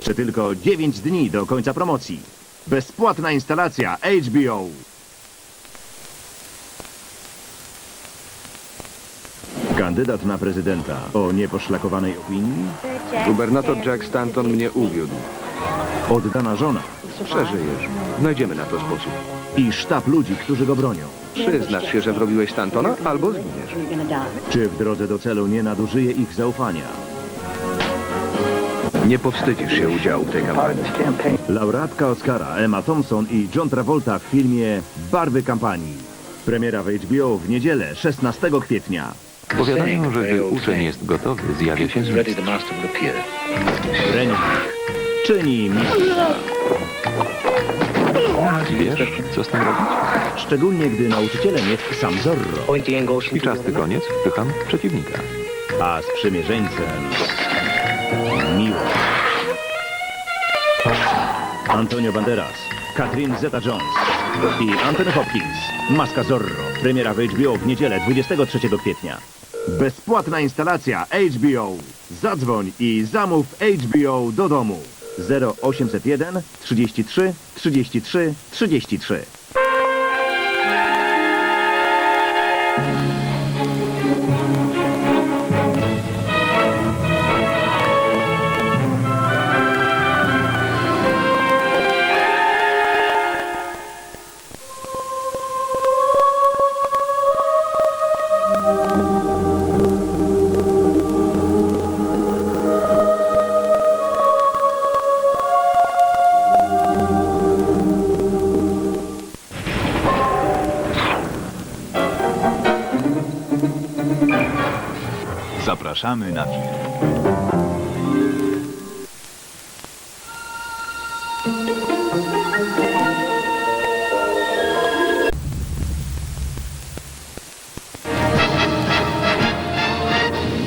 Jeszcze tylko 9 dni do końca promocji. Bezpłatna instalacja HBO. Kandydat na prezydenta o nieposzlakowanej opinii, Gubernator Jack Stanton mnie uwiódł. oddana żona Przeżyjesz. Znajdziemy na to sposób. i sztab ludzi, którzy go bronią. Przyznasz się, że wrobiłeś Stantona, albo zginiesz. Czy w drodze do celu nie nadużyje ich zaufania? Nie powstydzisz się udziału w tej kampanii. Laureatka Oscara Emma Thompson i John Travolta w filmie Barwy kampanii. Premiera w HBO w niedzielę 16 kwietnia. Powiadają, że gdy uczeń jest gotowy, zjawia się appear. Trening czyni mistrza. Wiesz, co z tym robić? Szczególnie gdy nauczycielem jest sam Zorro, from Spiczasty koniec wpycham przeciwnika. a sprzymierzeńcem miłość. Antonio Banderas, Katrin Zeta-Jones i Anthony Hopkins. Maska Zorro. Premiera w HBO w niedzielę 23 kwietnia. Bezpłatna instalacja HBO. Zadzwoń i zamów HBO do domu. 0801 33 33 33. Zapraszamy na film.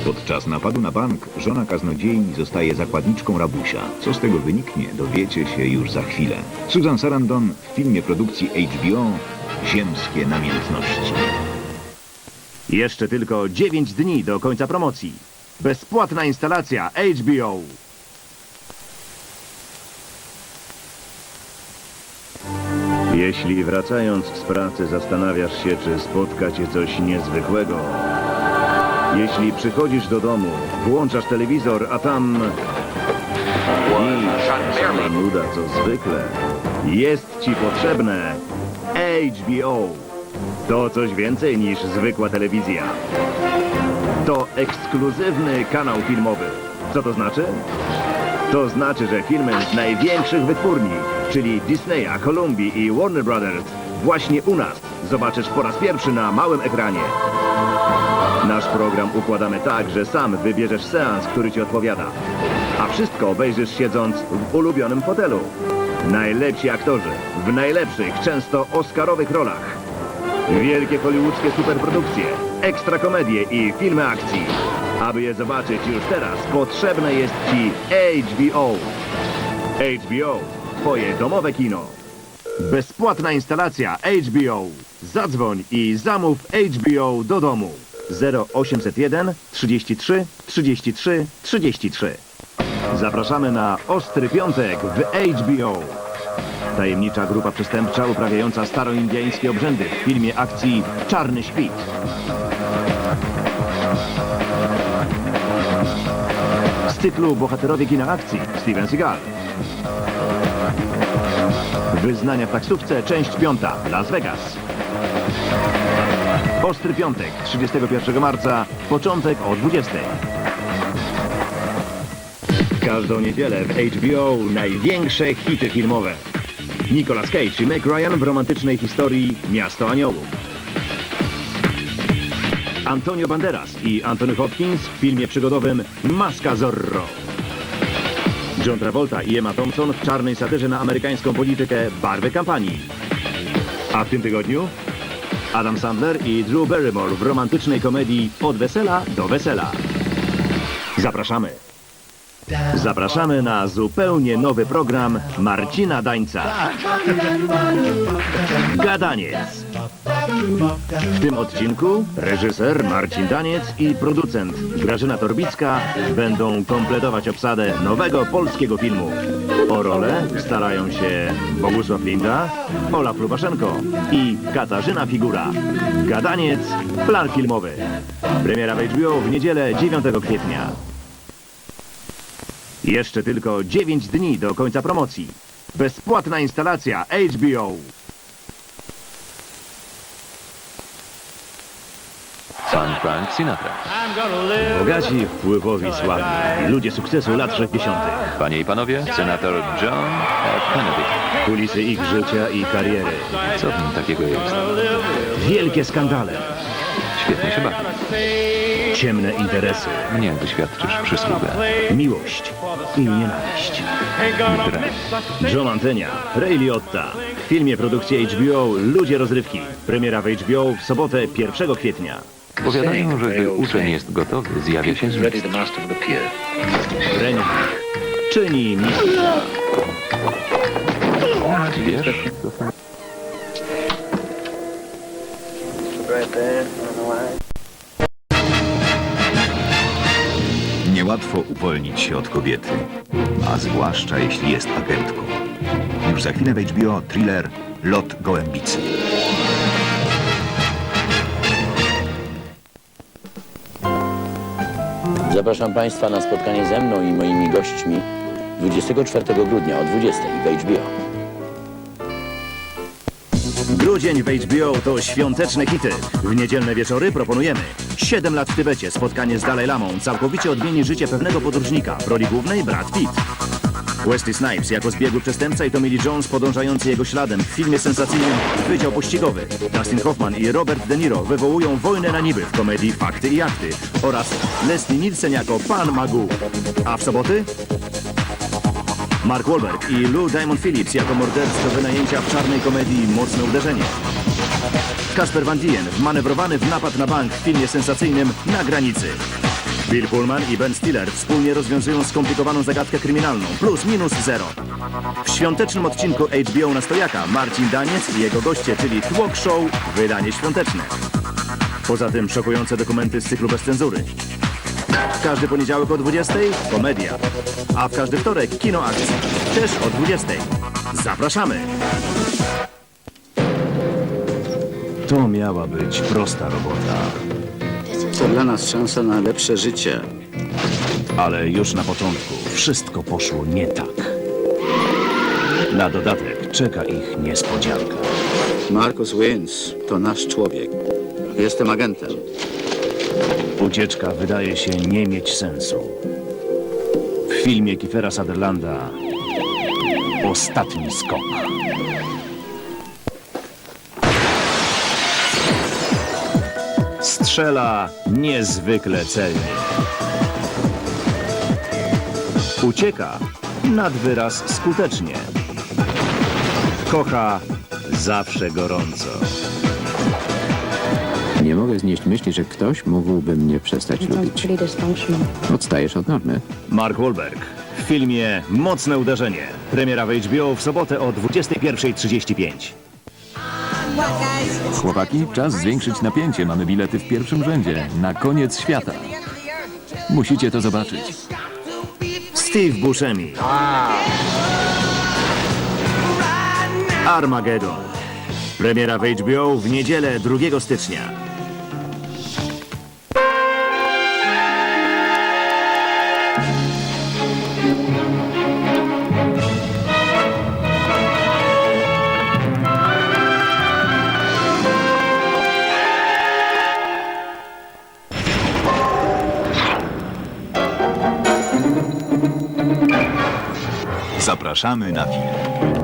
Podczas napadu na bank żona kaznodziei zostaje zakładniczką rabusia. Co z tego wyniknie, dowiecie się już za chwilę. Susan Sarandon w filmie produkcji HBO Ziemskie namiętności. Jeszcze tylko 9 dni do końca promocji. Bezpłatna instalacja HBO. Jeśli wracając z pracy zastanawiasz się, czy spotka cię coś niezwykłego. Jeśli przychodzisz do domu, włączasz telewizor, a tam... Nic, sama nuda co zwykle. Jest ci potrzebne HBO. To coś więcej niż zwykła telewizja. To ekskluzywny kanał filmowy. Co to znaczy? To znaczy, że filmy największych wytwórni, czyli Disneya, Columbii i Warner Brothers, właśnie u nas zobaczysz po raz pierwszy na małym ekranie. Nasz program układamy tak, że sam wybierzesz seans, który ci odpowiada. A wszystko obejrzysz siedząc w ulubionym fotelu. Najlepsi aktorzy w najlepszych, często oscarowych rolach. Wielkie hollywoodzkie superprodukcje, ekstra komedie i filmy akcji. Aby je zobaczyć już teraz, potrzebne jest Ci HBO. HBO, Twoje domowe kino. Bezpłatna instalacja HBO. Zadzwoń i zamów HBO do domu. 0801 33 33 33. Zapraszamy na Ostry Piątek w HBO. Tajemnicza grupa przestępcza uprawiająca staroindiańskie obrzędy w filmie akcji Czarny Świt. Z cyklu Bohaterowie kina akcji Steven Seagal. Wyznania w taksówce, część piąta, Las Vegas. Ostry Piątek, 31 marca, początek o 20. Każdą niedzielę w HBO największe hity filmowe. Nicolas Cage i Meg Ryan w romantycznej historii Miasto Aniołów. Antonio Banderas i Anthony Hopkins w filmie przygodowym Maska Zorro. John Travolta i Emma Thompson w czarnej satyrze na amerykańską politykę Barwy kampanii. A w tym tygodniu Adam Sandler i Drew Barrymore w romantycznej komedii Od wesela do wesela. Zapraszamy. Zapraszamy na zupełnie nowy program Marcina Dańca. Gadaniec. W tym odcinku reżyser Marcin Daniec i producent Grażyna Torbicka będą kompletować obsadę nowego polskiego filmu. O rolę starają się Bogusław Linda, Ola Lubaszenko i Katarzyna Figura. Gadaniec, plan filmowy. Premiera w HBO w niedzielę 9 kwietnia. Jeszcze tylko 9 dni do końca promocji. Bezpłatna instalacja HBO. Pan Frank Sinatra. Bogaci, wpływowi, sławni. Ludzie sukcesu lat 60. Panie i panowie, senator John F. Kennedy. Kulisy ich życia i kariery. Co w nim takiego jest? Wielkie skandale. Świetnie się bawi. Ciemne interesy. Mnie wyświadczysz przysługę. Miłość i nienawiść. John Antenia, Ray Liotta. W filmie produkcji HBO Ludzie rozrywki. Premiera w HBO w sobotę 1 kwietnia. Powiadają, że gdy uczeń jest gotowy, zjawia się z miejsca. Trening czyni mistrza. Wiesz? Niełatwo uwolnić się od kobiety, a zwłaszcza jeśli jest agentką. Już za chwilę w HBO thriller Lot Gołębicy. Zapraszam Państwa na spotkanie ze mną i moimi gośćmi 24 grudnia o 20 w HBO. Grudzień w HBO to świąteczne hity. W niedzielne wieczory proponujemy 7 lat w Tybecie, spotkanie z Dalaj Lamą, całkowicie odmieni życie pewnego podróżnika. W roli głównej Brad Pitt. Wesley Snipes jako zbiegły przestępca i Tommy Lee Jones podążający jego śladem w filmie sensacyjnym Wydział Pościgowy. Dustin Hoffman i Robert De Niro wywołują wojnę na niby w komedii Fakty i Akty oraz Leslie Nielsen jako Pan Magu. A w soboty Mark Wahlberg i Lou Diamond Phillips jako mordercy do wynajęcia w czarnej komedii Mocne Uderzenie. Kasper Van Dien wmanewrowany w napad na bank w filmie sensacyjnym Na granicy. Bill Pullman i Ben Stiller wspólnie rozwiązują skomplikowaną zagadkę kryminalną plus minus zero. W świątecznym odcinku HBO na stojaka Marcin Daniec i jego goście, czyli Talk Show Wydanie Świąteczne. Poza tym szokujące dokumenty z cyklu bez cenzury. Każdy poniedziałek o 20 komedia, a w każdy wtorek kino akcji. Też o 20. Zapraszamy! To miała być prosta robota, To dla nas szansa na lepsze życie. ale już na początku wszystko poszło nie tak. Na dodatek czeka ich niespodzianka. Marcus Wins to nasz człowiek. Jestem agentem. Ucieczka wydaje się nie mieć sensu. W filmie Kiefera Sutherlanda Ostatni skok. Strzela niezwykle celnie. Ucieka nad wyraz skutecznie. Kocha zawsze gorąco. Nie mogę znieść myśli, że ktoś mógłby mnie przestać lubić. Odstajesz od normy. Mark Wahlberg w filmie Mocne Uderzenie. Premiera w HBO w sobotę o 21.35. Chłopaki, czas zwiększyć napięcie. Mamy bilety w pierwszym rzędzie. Na koniec świata. Musicie to zobaczyć. Steve Buscemi. Armageddon. Premiera w HBO w niedzielę 2 stycznia. Zapraszamy na film.